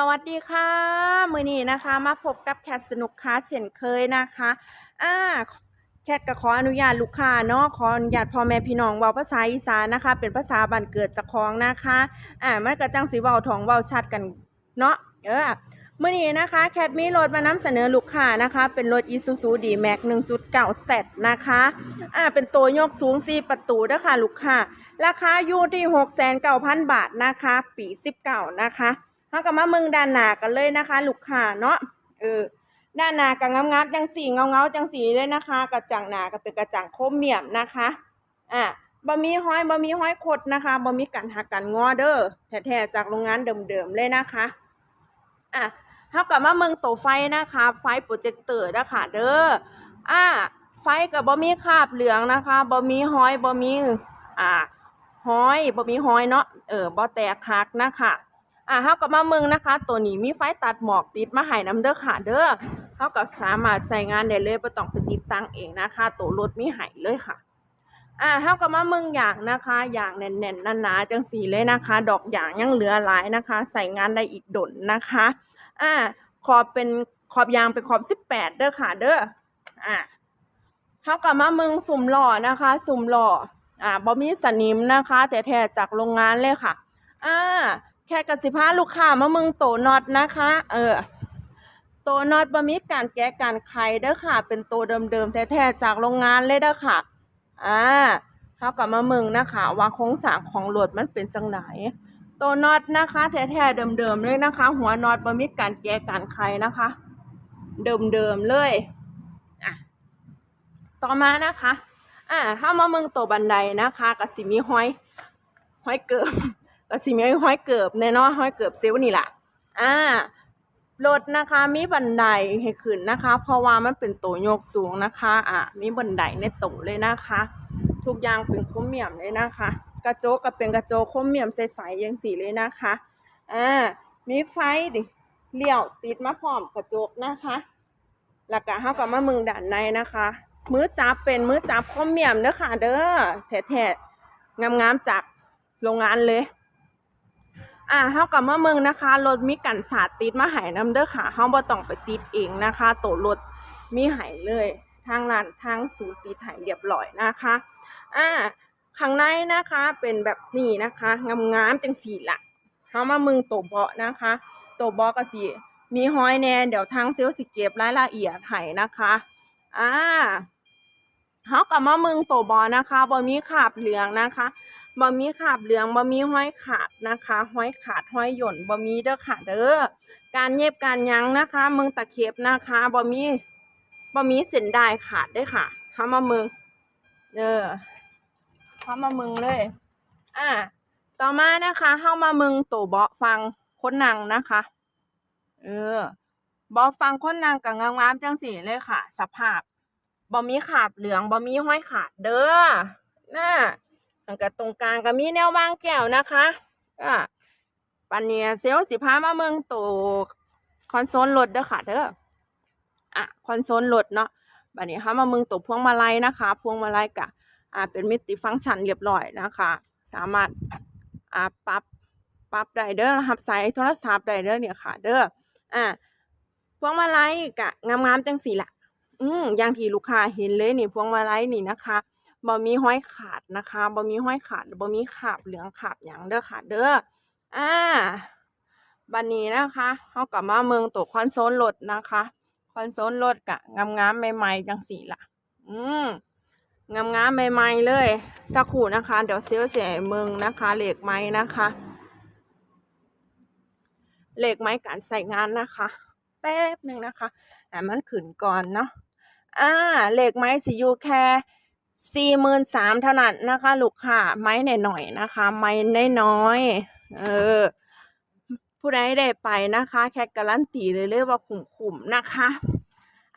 สวัสดีค่ะ มือนี้นะคะ มาพบกับแคทสนุกค้าเช่นเคยนะคะอ่าแคทก็ขออนุญาตลูกค้าเนาะขออนุญาตพ่อแม่พี่น้องเว้าภาษาอีสานนะคะ เป็นภาษาบ้านเกิดจากของนะคะอ่ามันก็จังสิเว้าทองเว้าชัดกันเนาะเออมื่อนี้นะคะ แคทมีรถมานำเสนอลูกค้านะคะ เป็นรถ Isuzu D-Max 1.9 Z นะคะอ่าเป็นตัวยกสูง 4 ประตูเด้อค่ะลูกค้าราคาอยู่ที่ 6,900บาทนะคะ ปี 19 นะคะ เฮาก็มาเมืองด้านหนากันเลยนะคะ ลูกค้าเนาะเออด้านหนาก็งามๆจังสีเงาๆจังสีเลยนะคะ กระจังหนาก็เป็นกระจังโครเมียมนะคะอ่าบ่มีห้อยบ่มีห้อยคดนะคะบ่มีการหักกันงอเด้อแท้ๆจากโรงงานเดิมๆเลยนะคะอะเฮาก็มาเมืองโตไฟนะคะ ไฟโปรเจคเตอร์นะคะเด้ออ่าไฟก็บ่มีคาบเหลืองนะคะบ่มีห้อยบ่มีอ่าห้อยบ่มีห้อยเนาะเออบ่แตกหักนะคะ อ่าเฮาก็มาเมืองนะคะ ตัวนี้มีไฟตัดหมอกติดมาให้นํเด้อค่ะเด้อเฮาก็สามารถใช้งานได้เลยบ่ต้องไปติดตั้งเองนะคะ ตัวรถมีให้เลยค่ะอ่าเฮาก็มาเมืองยางนะคะยางแน่นๆหนาๆจังสีเลยนะคะ ดอกยางยังเหลือหลายนะคะ ใส่งานได้อีกดนนะคะอ่าขอบเป็นขอบยางเป็นขอบ18เด้อค่ะเด้ออ่าเฮาก็มาเมืองสุ่มหล่อนะคะ สุ่มหล่ออ่าบ่มีสนิมนะคะ แต่แท้จากโรงงานเลยค่ะอ่า แค่กสิพาลูกค้ามามืองโตน็อตนะคะ เออโตน็อตบ่มีการแก้การไขเด้อค่ะ เป็นโตเดิมๆแท้ๆจากโรงงานเลยเด้อค่ะอ่าเฮาก็มามืองนะคะว่าโครงสร้างของรถมันเป็นจังไดโตน็อตนะคะ แท้ๆเดิมๆเลยนะคะ หัวน็อตบ่มีการแก้การไขนะคะ เดิมๆเลยอะต่อมานะคะอ่าถ้ามามืองโตบันไดนะคะก็สิมีห้อยห้อยเกิบ ก็สิมีห้อยเกิบแน่นอนห้อยเกิบเซลล์นี่แหละอ่ารถนะคะมีบันไดให้ขึ้นนะคะ เพราะว่ามันเป็นโตโยกสูงนะคะอ่ามีบันไดในโตเลยนะคะ ทุกอย่างเป็นโครเมียมเลยนะคะ กระจกก็เป็นกระจกโครเมียมใสๆอย่างสีเลยนะคะอ่ามีไฟดิเลี้ยวติดมาพร้อมกระจกนะคะแล้วก็เฮาก็มามืองด้านในนะคะมือจับเป็นมือจับคอมเมียมเด้อค่ะเด้อแท้ๆงามๆจากโรงงานเลย อ่าเฮาก็มาเมืองนะคะรถมีกันสาดติดมาให้นํเด้อค่ะเฮาบ่ต้องไปติดเองนะคะโตรถมีให้เลย ทางร้านทางศูนย์ติดให้เรียบร้อยนะคะอ่าข้างในนะคะเป็นแบบนี้นะคะงามๆจังสีล่ะเฮามาเมืองโตเบาะนะคะโตเบาะก็สิมีห้อยแน่เดี๋ยวทางเซลสิเก็บรายละเอียดให้นะคะอ่าเฮาก็มาเมืองโตบอนะคะบ่มีขาบเหลืองนะคะ บ่มีขาบเหลืองบ่มีห้อยขาดนะคะห้อยขาดห้อยหย่นบ่มีเด้อค่ะเด้อการเย็บการยั้งนะคะเมืองตะเข็บนะคะบ่มีบ่มีเส้นได้ขาดเด้ค่ะเฮามาเมืองเด้อเฮามาเมืองเลยอ่าต่อมานะคะเฮามาเมืองโตเบาฟังคนนังนะคะ เออบ่ฟังคนนั่งก็งามๆจังซี่เลยค่ะ สภาพบ่มีขาบเหลืองบ่มีห้อยขาดเด้อน่ะ แล้วก็ตรงกลางก็มีแนววางแก้วนะคะอ่าปันเนียเซลสิพามาเมืองโตคอนโซลรถเด้อค่ะเด้ออะคอนโซลรถเนาะบัดนี้เฮามาเมืองโตพวงมาลัยนะคะ พวงมาลัยก็อ่าเป็นมิติฟังก์ชันเรียบร้อยนะคะ สามารถอ่าปรับปรับได้เด้อรับสายโทรศัพท์ได้เด้อเนี่ยค่ะ เด้ออ่าพวงมาลัยก็งามๆจังซี่ล่ะอืมอย่างที่ลูกค้าเห็นเลยนี่พวงมาลัยนี่นะคะ บ่มีห้อยขาดนะคะบ่มีห้อยขาดบ่มีคราบเหลืองคราบหยังเด้อค่ะเด้ออ่าบัดนี้นะคะเฮาก็มาเมืองตัวคอนโซลรถนะคะคอนโซลรถก็งามๆใหม่ๆจังซี่ล่ะอืมงามๆใหม่ๆเลย สักครู่นะคะ เดี๋ยวเซลล์สิให้เมืองนะคะ เหลขไม้นะคะเหลขไม้การใช้งานนะคะ แป๊บหนึ่งนะคะให้มันขึ้นก่อนเนาะอ่าเหลขไม้สิอยู่แค่ สี่หมื่นสามเท่านั้นนะคะ ลูกค้าไม้หน่อยๆนะคะ ไม้น้อยๆเออ ผู้ใดได้ไปนะคะ แค่การันตีเลยเลยว่าคุ้มๆนะคะ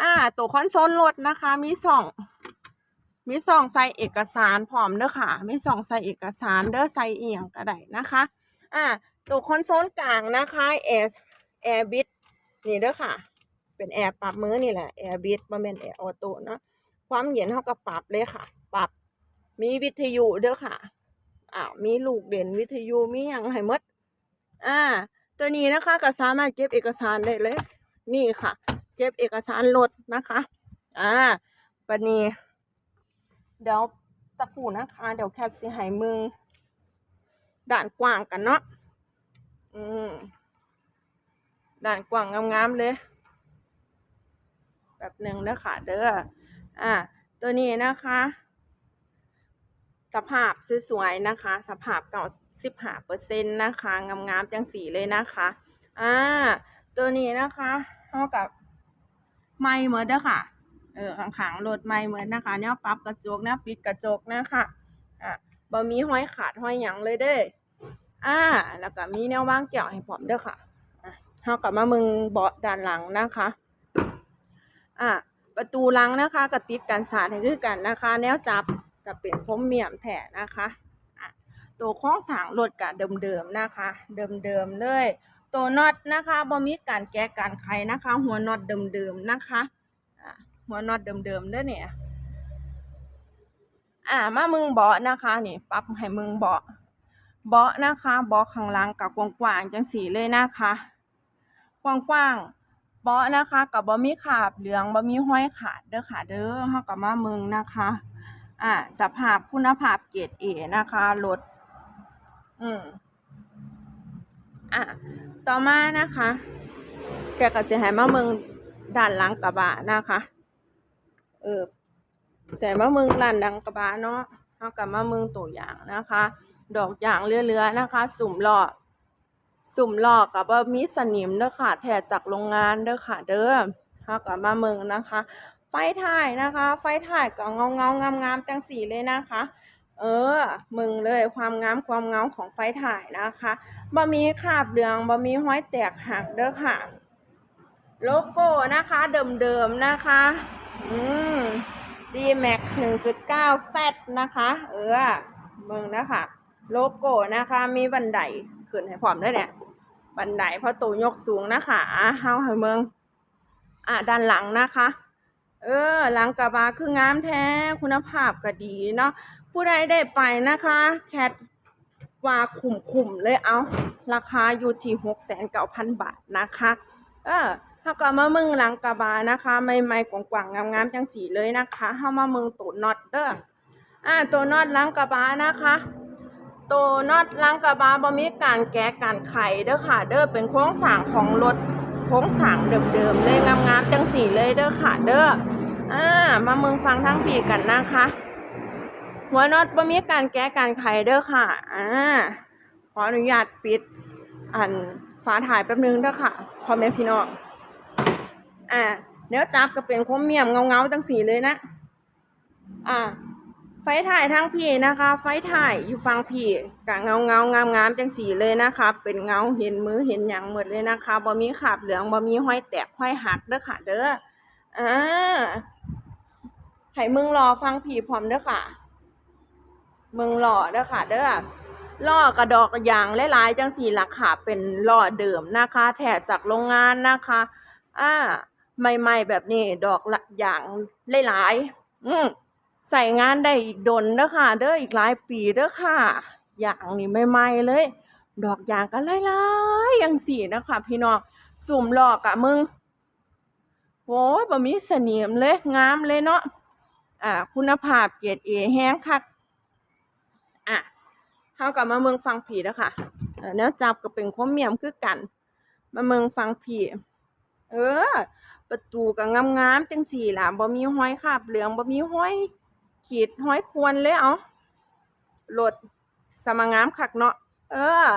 อ่า ตัวคอนโซลรถนะคะ มีสองมีสองใส่เอกสารพร้อมเด้อค่ะมีสองใส่เอกสารเด้อใส่เอียงก็ได้นะคะ อ่าตัวคอนโซลกลางนะคะแอร์แอร์บิดนี่เด้อค่ะ เป็นแอร์ปรับมือนี่แหละแอร์บิดบ่แม่นแอร์ออโต้เนาะ ความเย็นเฮาก็ปรับเลยค่ะ ปรับมีวิทยุเด้อค่ะอ้ามีลูกเด่นวิทยุมียังให้หมดอ่า ตัวนี้นะคะก็สามารถเก็บเอกสารได้เลย นี่ค่ะ เก็บเอกสารรถนะคะอ่าปันนี้ เดี๋ยวสักครู่นะคะ เดี๋ยวแคทสิให้มึงด่านกว้างกันเนาะอืมด่านกว้างงามๆเลย แบบหนึ่งเด้อค่ะเด้อ อ่าตัวนี้นะคะ สภาพสวยๆนะคะ สภาพเก่าสิบห้าเปอร์เซ็นต์นะคะงามๆจังสีเลยนะคะอ่าตัวนี้นะคะเท่ากับไม่เหมือนเด้อค่ะเออข้างๆรถไม่เหมือนนะคะเนี่ยปรับกระจกนี่ยปิดกระจกนะคะอะบ่มีห้อยขาดห้อยหยังเลยเด้ออ่า แล้วก็มีแนววางแก้วให้พร้อมเด้อค่ะอะเฮากับมามึงเบาะด้านหลังนะคะ อะ ประตูลังนะคะก็ติดกันสาดให้คือกันนะคะ แนวจับก็เป็นพรมเมียมแถนะคะตัวโค้องสางรถก็เดิมๆนะคะ เดิมๆเลยตัวน็อตนะคะบ่มีการแก้การไขนะคะ หัวน็อตเดิมๆนะคะหัวน็อตเดิมๆเด้อเนี่ยอ่ามามึงเบาะนะคะนี่ปรับให้มึงเบาะเบาะนะคะเบาะข้างล่างกับกว้างๆจังสีเลยนะคะกว้างๆ เบาะนะคะกับบ่มีขาบเหลืองบ่มีห้อยขาดเด้อค่ะเด้อเฮากับมามึงนะคะอ่าสภาพคุณภาพเกรด A นะคะรถอืมอะต่อมานะคะ แกก็สิให้มาเมืองด้านหลังกระบะนะคะ เออใส่มาเมืองด้านหลังกระบะเนาะเฮากับมาเมืองตัวอย่างนะคะ ดอกยางเรือๆนะคะ สุ่มล้อ สุ่มหลอกกับว่ามีสนิมเด้อค่ะ แถจากโรงงานเด้อค่ะ เด้อเฮากับมาเมืองนะคะ ไฟถ่ายนะคะ ไฟถ่ายก็เงาเงางามงามจังสีเลยนะคะ เออ มึงเลยความงามความเงาของไฟถ่ายนะคะบ่มีคาบเหลืองบ่มีห้อยแตกหักเด้อค่ะ โลโก้นะคะเดิมๆนะคะ อืม D-Max 1.9 Z นะคะ เออมึงนะคะ โลโก้นะคะมีบันได ขึ้นให้พร้อมด้วยเนี่ยบันไดเพราะตัวยกสูงนะคะเฮาให้เมือง อะด้านหลังนะคะ เออ หลังกระบะคืองามแท้คุณภาพก็ดีเนาะผู้ใดได้ไปนะคะ แคทว่าคุ้มคุ้มเลยเอา ราคาอยู่ที่หกแสนเก้าพันบาทนะคะ เออถ้าก็มามึงหลังกระบะนะคะใหม่ๆกว้างๆงามๆจังสีเลยนะคะเฮามามึงตัวน็อตเด้ออ่าตัวน็อตหลังกระบะนะคะ ตัวน็อตลังกระบะบ่มีการแกะการไขเด้อค่ะเด้อเป็นโครงสร้างของรถโครงสร้างเดิมๆเลยงามๆจังสีเลยเด้อค่ะเด้ออ่ามาเมึงฟังทั้งปีกันนะคะ หัวน็อตบ่มีการแก้การไขเด้อค่ะอ่าขออนุญาตปิดอันฝาถ่ายแป๊บนึงเด้อค่ะพ่อแม่พี่น้องอ่าเดี๋ยวจับก็เป็นโคมเมียมเงาๆตั้งสีเลยนะอ่า ไฟถ่ายทางพี่นะคะ ไฟถ่ายอยู่ฟังพี่กะเงาเงางามงามจังสีเลยนะคะ เป็นเงาเห็นมือเห็นหยังหมดเลยนะคะบ่มีขาบเหลืองบ่มีห้อยแตกห้อยหักเด้อค่ะ เด้ออ่าให้มึงรอฟังพี่พร้อมเด้อค่ะมืองหล่อเด้อค่ะ เด้อล่อกระดอกยางหลายๆจังสีราคาเป็นล่อเดิมนะคะ แถจากโรงงานนะคะ อ่า ใหม่ๆแบบนี้ดอกละยางหลายๆอืม ใส่งานได้อีกดนเด้อค่ะ เด้ออีกหลายปีเด้อค่ะ อย่างนี้ใหม่ๆเลย ดอกยางก็หลายๆอย่างสีนะคะพี่น้องสุ่มหลอกอะมึงโอ้ยบ่มีเสนียมเลยงามเลยเนาะอ่า คุณภาพเกรดเอแห้งคักอะเฮากลับมาเมืองฟังผีแล้วค่ะเออแนวจับก็เป็นข้อเมียมคือกัน มาเมืองฟังผีเออ ประตูก็งามๆจังสี่ล่ะบ่มีห้อยคาบเหลืองบ่มีห้อย ขีดห้อยควรเลยเอารถสมางามคักเนาะเออ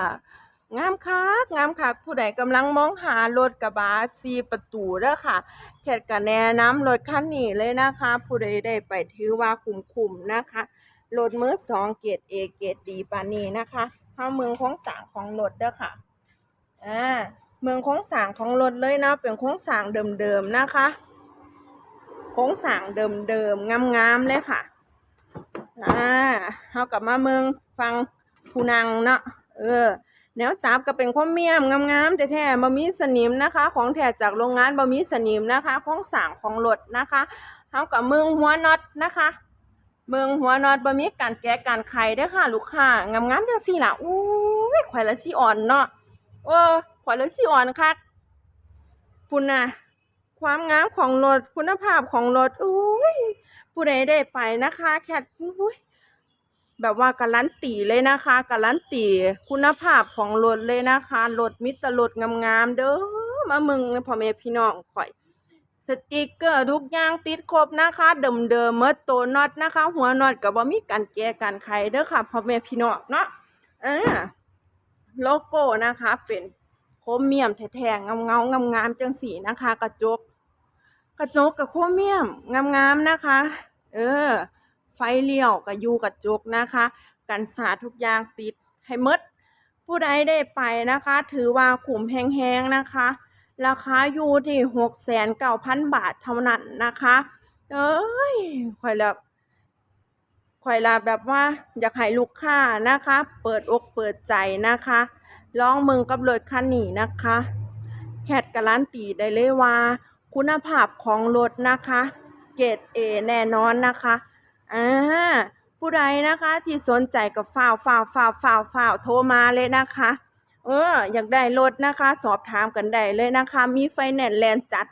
งามคักงามคักผู้ใดกำลังมองหารถกระบะสีประตูเด้อค่ะแคทก็แนะนำรถคันนี้เลยนะคะ ผู้ใดได้ไปถือว่าคุ้มๆนะคะรถมือสองเกรดเอเกรดดีปานนี้นะคะเข้าเมืองโค้งสางของรถเด้อค่ะอ่าเมืองโค้งสางของรถเลยนะ เป็นโค้งสางเดิมๆนะคะโค้งสางเดิมๆงามๆเลยค่ะ อ่าเฮากลับมาเมืองฟังผู้นังเนาะเออ แนวจับก็เป็นความเมียมงามๆแท้ๆบ่มีสนิมนะคะ ของแท้จากโรงงานบ่มีสนิมนะคะโค้งสางของรถนะคะเฮากับเมืองหัวน็อตนะคะเมืองหัวน็อตบ่มีการแกะการไขเด้ค่ะ ลูกค้างามๆจังซี่ล่ะอู้ยข่อยละสิอ่อนเนาะเออขอยลยสิอ่อนคักพุ่นน่ะความงามของรถคุณภาพของรถอุ้ย ผู้ใดได้ไปนะคะ แคทุ้ยแบบว่าการันตีเลยนะคะการันตีคุณภาพของรถเลยนะคะรถมิตรรถงามๆเด้อมามึงพ่อแม่พี่น้องข่อย สติกเกอร์ทุกอย่างติดครบนะคะเดิมเดิมๆเมื่อโตน็อตนะคะ หัวน็อตก็บ่มีการแก้การไขเด้อค่ะพ่อแม่พี่น้องเนาะเออโลโก้นะคะ เป็นโครเมียมแท้ๆเงาเงาๆงามๆจังสีนะคะ กระจก ระจกกับโครเมียมงามๆนะคะ เออ ไฟเลี้ยวกับยูกระจกนะคะ กันสาทุกอย่างติดให้มดผู้ใดได้ไปนะคะ ถือว่าคุ้มแพงๆนะคะ ราคาอยู่ที่หกแสนเก้าพันบาทเท่านั้นนะคะ เอ้ยข่อยละข่อยละแบบว่าอยากให้ลูกค้านะคะ เปิดอกเปิดใจนะคะลองมึงกับรถคันนี้นะคะ แคทการันตีได้เลยว่า คุณภาพของรถนะคะ เกรดเอแน่นอนนะคะอ่าผู้ใดนะคะที่สนใจกับฝ่าวฝ่าวฝ่าวฝ่าวฝ่าวโทรมาเลยนะคะ เออ อยากได้รถนะคะ สอบถามกันได้เลยนะคะ มีไฟแนนซ์แลนด์จัด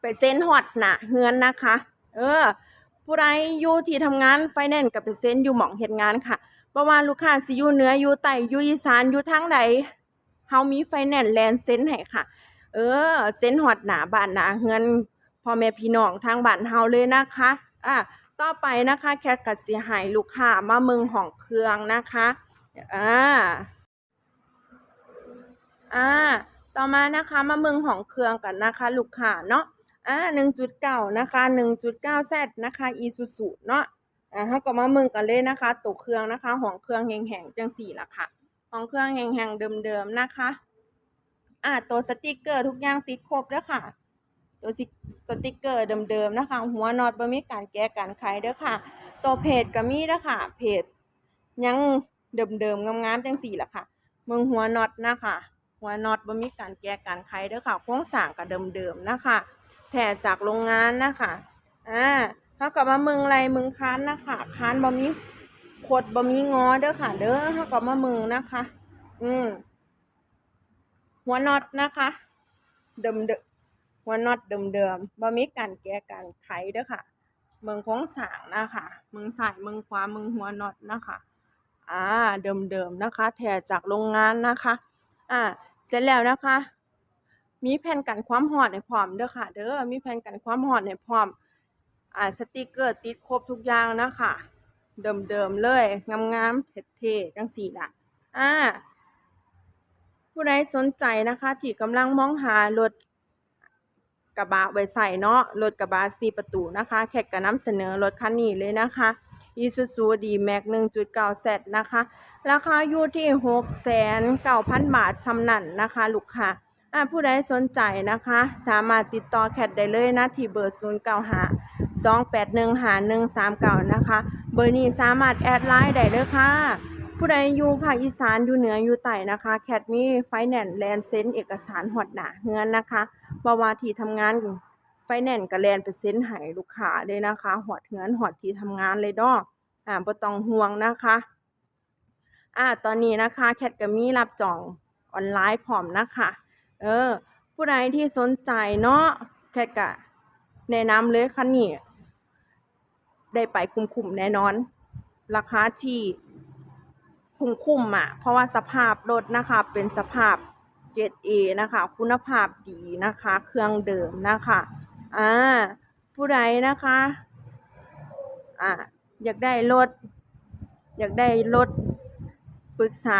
ไปเซ็นฮอดหนะเฮือนนะคะ เออ ผู้ใดอยู่ที่ทำงานไฟแนนซ์กับไปเซ็นอยู่หม่องเฮ็ดงานค่ะบ่ว่าลูกค้าสิอยู่เหนืออยู่ใต้อยู่อีสานอยู่ทางใดเฮามีไฟแนนซ์แลนด์เซ็นให้ค่ะ เออเซ็นฮอดหนาบ้านหนาเฮือนพ่อแม่พี่น้องทางบ้านเฮาเลยนะคะอะต่อไปนะคะแค่ก็สิให้ลูกค้ามาเมืองห้องเครื่องนะคะอ่าอ่าต่อมานะคะมาเมืองของเครื่องกันนะคะ ลูกค้าเนาะอ่าหนึ่งจุดเก้านะคะหนึ่งจุดเก้าแซดนะคะอีซูซูเนาะอ่าเฮาก็มาเมืองกันเลยนะคะตัวเครื่องนะคะของเครื่องแห้งๆจังสี่ละค่ะของเครื่องแห้งๆเดิมๆนะคะ อ่าตัวสติกเกอร์ทุกอย่างติดครบเด้อค่ะ ตัวสติกเกอร์เดิมๆนะคะ หัวน็อตบ่มีการแก้การไขเด้อค่ะ ตัวเพจก็มีเด้อค่ะ เพจยังเดิมๆงามๆจังสี่ละค่ะเมืองหัวน็อตนะคะหัวน็อตบ่มีการแก้การไขเด้อค่ะโครงสร้างก็เดิมๆนะคะแถจากโรงงานนะคะอ่าเฮาก็มาเมืองไรเมืองค้านนะคะค้านบ่มีขดบ่มีงอเด้อค่ะ เด้อเฮาก็มาเมืองนะคะ อืม หัวน็อตนะคะ เดิมเดหัวน็อตเดิมๆบ่มีการแก้การไขเด้อค่ะ เมืองโครงสางนะคะเมืองซ้ายเมืองขวาเมืองหัวน็อตนะคะอ่าเดิมๆนะคะแถจากโรงงานนะคะอ่าเสร็จแล้วนะคะ มีแผ่นกันความร้อนให้พร้อมเด้อค่ะ เด้อมีแผ่นกันความร้อนให้พร้อมอ่าสติกเกอร์ติดครบทุกอย่างนะคะเดิมๆเลยงามๆเท่ๆจังสี่ละอ่า ผู้ใดสนใจนะคะที่กำลังมองหารถกระบะไว้ใส่เนาะรถกระบะสี่ประตูนะคะแขกก็นำเสนอรถคันนี้เลยนะคะ Isuzu D-Max 1.9 Z นะคะ ราคาอยู่ที่6,900,000บาทสำนันนะคะ ลูกค้าอ่าผู้ใดสนใจนะคะ สามารถติดต่อแคทได้เลยนะ ที่เบอร์095 281 5139นะคะ เบอร์นี้สามารถแอดไลน์ได้เลยค่ะ ผู้ใดอยู่ภาคอีสานอยู่เหนืออยู่ใต้นะคะ แคทมีไฟแนนซ์แลนเซ็นเอกสารหอดหนาเฮือนนะคะบ่ว่าที่ทำงานไฟแนนซ์ก็แลนไปอร์เซ็นให้ลูกค้าเลยนะคะหอดเฮือนหอดที่ทำงานเลยเนาะอ่าบ่ต้องห่วงนะคะอ่าตอนนี้นะคะแคทก็มีรับจองออนไลน์พร้อมนะคะ เออ ผู้ใดที่สนใจเนาะแคทก็แนะนำเลยคันนี้ได้ไปคุ้มๆแน่นอน ราคาที่ คุ้มๆอะ เพราะว่าสภาพรถนะคะเป็นสภาพเกรด A นะคะ คุณภาพดีนะคะ เครื่องเดิมนะคะอ่าผู้ใดนะคะอ่าอยากได้รถ อยากได้รถปรึกษา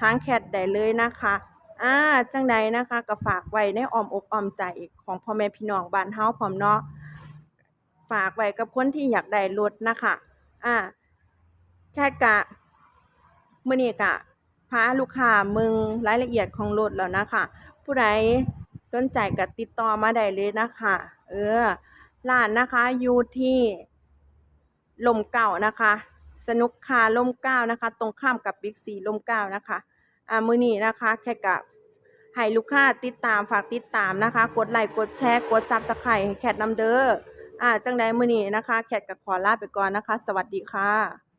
ทางแคทได้เลยนะคะอ่าจังใดนะคะก็ฝากไว้ในอ้อมอกอ้อมใจของพ่อแม่พี่น้องบ้านเฮาพร้อมเนาะฝากไว้กับคนที่อยากได้รถนะคะอ่าแคทกะ มื้อนี้ก็พาลูกค้าเบิ่งรายละเอียดของรถแล้วนะคะ ผู้ใดสนใจก็ติดต่อมาได้เลยนะคะ เออร้านนะคะอยู่ที่ลมเก่านะคะ สนุกคาร่มเก้านะคะ ตรงข้ามกับบิ๊กซีร่มเก้านะคะอ่ามือนี้นะคะ แค่กะให้ลูกค้าติดตามฝากติดตามนะคะ กดไลค์กดแชร์กด Subscribe ให้แคทนำเด้ออ่าจังใดมือนี้นะคะ แคทก็ขอลาไปก่อนนะคะ สวัสดีค่ะ